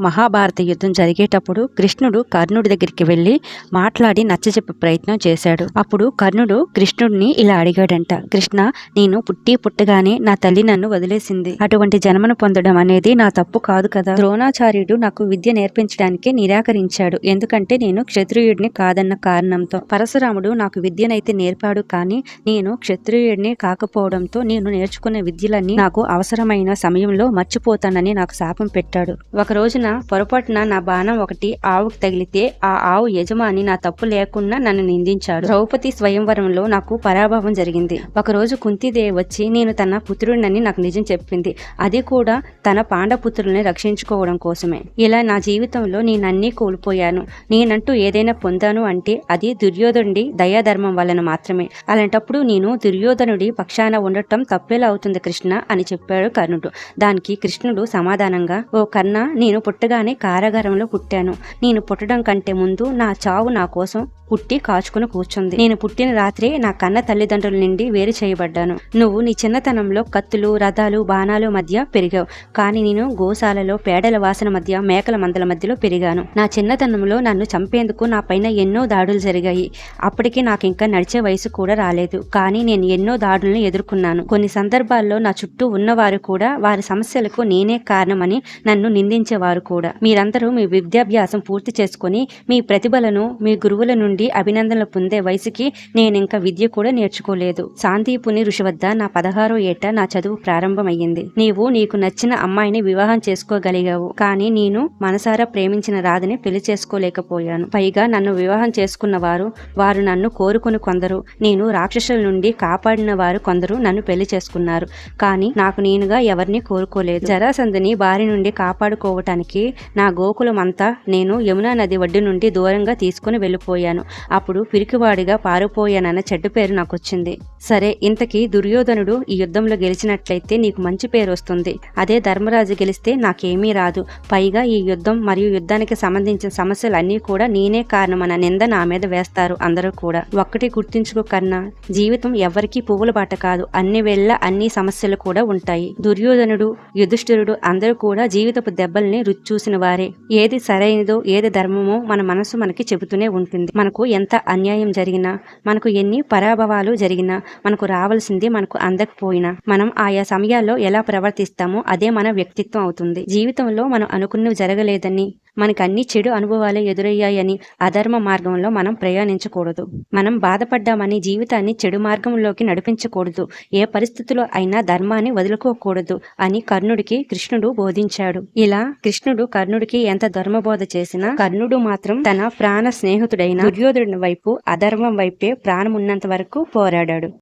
మహాభారత యుద్ధం జరిగేటప్పుడు కృష్ణుడు కర్ణుడి దగ్గరికి వెళ్ళి మాట్లాడి నచ్చజెప్పే ప్రయత్నం చేశాడు. అప్పుడు కర్ణుడు కృష్ణుడిని ఇలా అడిగాడంట కృష్ణ నేను పుట్టి పుట్టగానే నా తల్లి నన్ను వదిలేసింది. అటువంటి జన్మను పొందడం అనేది నా తప్పు కాదు కదా. ద్రోణాచార్యుడు నాకు విద్య నేర్పించడానికి నిరాకరించాడు. ఎందుకంటే నేను క్షత్రియుడిని కాదన్న కారణంతో. పరశురాముడు నాకు విద్యనైతే నేర్పాడు కానీ నేను క్షత్రియుడిని కాకపోవడంతో నేను నేర్చుకునే విద్యలన్నీ నాకు అవసరమైన సమయంలో మర్చిపోతానని నాకు శాపం పెట్టాడు. ఒక రోజున పొరపాటున నా బాణం ఒకటి ఆవుకు తగిలితే ఆ ఆవు యజమాని నా తప్పు లేకుండా నన్ను నిందించాడు. ద్రౌపది స్వయంవరంలో నాకు పరాభవం జరిగింది. ఒక రోజు కుంతిదేవి వచ్చి నేను తన పుత్రుడినని నాకు నిజం చెప్పింది. అది కూడా తన పాండపుత్రుల్ని రక్షించుకోవడం కోసమే. ఇలా నా జీవితంలో నేనన్నీ కోల్పోయాను. నేనంటూ ఏదైనా పొందాను అంటే అది దుర్యోధనుడి దయాధర్మం వలన మాత్రమే. అలాంటప్పుడు నేను దుర్యోధనుడి పక్షాన ఉండటం తప్పేలా అవుతుంది కృష్ణ అని చెప్పాడు కర్ణుడు. దానికి కృష్ణుడు సమాధానంగా ఓ కర్ణ నేను పుట్టగానే కారాగారంలో పుట్టాను. నేను పుట్టడం కంటే ముందు నా చావు నా కోసం పుట్టి కాచుకుని కూర్చుంది. నేను పుట్టిన రాత్రే నా కన్న తల్లిదండ్రుల నుండి వేరు చేయబడ్డాను. నువ్వు నీ చిన్నతనంలో కత్తులు రథాలు బాణాలు మధ్య పెరిగావు. కానీ నేను గోశాలలో పేడల వాసన మధ్య మేకల మందల మధ్యలో పెరిగాను. నా చిన్నతనంలో నన్ను చంపేందుకు నా పైన ఎన్నో దాడులు జరిగాయి. అప్పటికి నాకు ఇంకా నడిచే వయసు కూడా రాలేదు. కానీ నేను ఎన్నో దాడులను ఎదుర్కొన్నాను. కొన్ని సందర్భాల్లో నా చుట్టూ ఉన్నవారు కూడా వారి సమస్యలకు నేనే కారణమని నన్ను నిందించేవారు కూడా. మీరందరూ మీ విద్యాభ్యాసం పూర్తి చేసుకుని మీ ప్రతిభలను మీ గురువుల నుండి అభినందనలు పొందే వయసుకి నేను ఇంకా విద్య కూడా నేర్చుకోలేదు. శాంతిపుని ఋషి వద్ద నా పదహారో ఏట నా చదువు ప్రారంభమయ్యింది. నీవు నీకు నచ్చిన అమ్మాయిని వివాహం చేసుకోగలిగావు. కానీ నేను మనసారా ప్రేమించిన రాధని పెళ్ళి చేసుకోలేకపోయాను. పైగా నన్ను వివాహం చేసుకున్న వారు వారు నన్ను కోరుకుని కొందరు. నేను రాక్షసుల నుండి కాపాడిన వారు కొందరు నన్ను పెళ్ళి చేసుకున్నారు. కానీ నాకు నేనుగా ఎవరిని కోరుకోలేదు. జరాసందని బారి నుండి కాపాడుకోవటానికి నా గోకులమంతా నేను యమునా నది ఒడ్డు నుండి దూరంగా తీసుకుని వెళ్ళిపోయాను. అప్పుడు పిరికివాడిగా పారిపోయానన్న చెడ్డ పేరు నాకు వచ్చింది సరే ఇంతకీ దుర్యోధనుడు ఈ యుద్ధంలో గెలిచినట్లయితే నీకు మంచి పేరు వస్తుంది. అదే ధర్మరాజు గెలిస్తే నాకేమీ రాదు. పైగా ఈ యుద్ధం మరియు యుద్ధానికి సంబంధించిన సమస్యలు అన్నీ కూడా నేనే కారణమన్న నింద నా మీద వేస్తారు అందరూ కూడా. ఒక్కటి గుర్తించుకో కన్నా జీవితం ఎవరికీ పువ్వుల బాట కాదు. అన్ని వేళ అన్ని సమస్యలు కూడా ఉంటాయి. దుర్యోధనుడు యుధిష్ఠిరుడు అందరూ కూడా జీవితపు దెబ్బల్ని రుచి చూసిన వారే. ఏది సరైనదో ఏది ధర్మమో మన మనసు మనకి చెబుతూనే ఉంటుంది. మనకు ఎంత అన్యాయం జరిగినా మనకు ఎన్ని పరాభవాలు జరిగినా మనకు రావాల్సింది మనకు అందకపోయినా మనం ఆయా సమయాల్లో ఎలా ప్రవర్తిస్తామో అదే మన వ్యక్తిత్వం అవుతుంది. జీవితంలో మనం అనుకున్నవి జరగలేదని మనకు అన్ని చెడు అనుభవాలే ఎదురయ్యాయని అధర్మ మార్గంలో మనం ప్రయాణించకూడదు. మనం బాధపడ్డామని జీవితాన్ని చెడు మార్గంలోకి నడిపించకూడదు. ఏ పరిస్థితిలో అయినా ధర్మాన్ని వదులుకోకూడదు అని కర్ణుడికి కృష్ణుడు బోధించాడు. ఇలా కృష్ణుడు కర్ణుడికి ఎంత ధర్మబోధ చేసినా కర్ణుడు మాత్రం తన ప్రాణ స్నేహితుడైన దుర్యోధనుడి వైపు అధర్మం వైపే ప్రాణమున్నంత వరకు పోరాడాడు.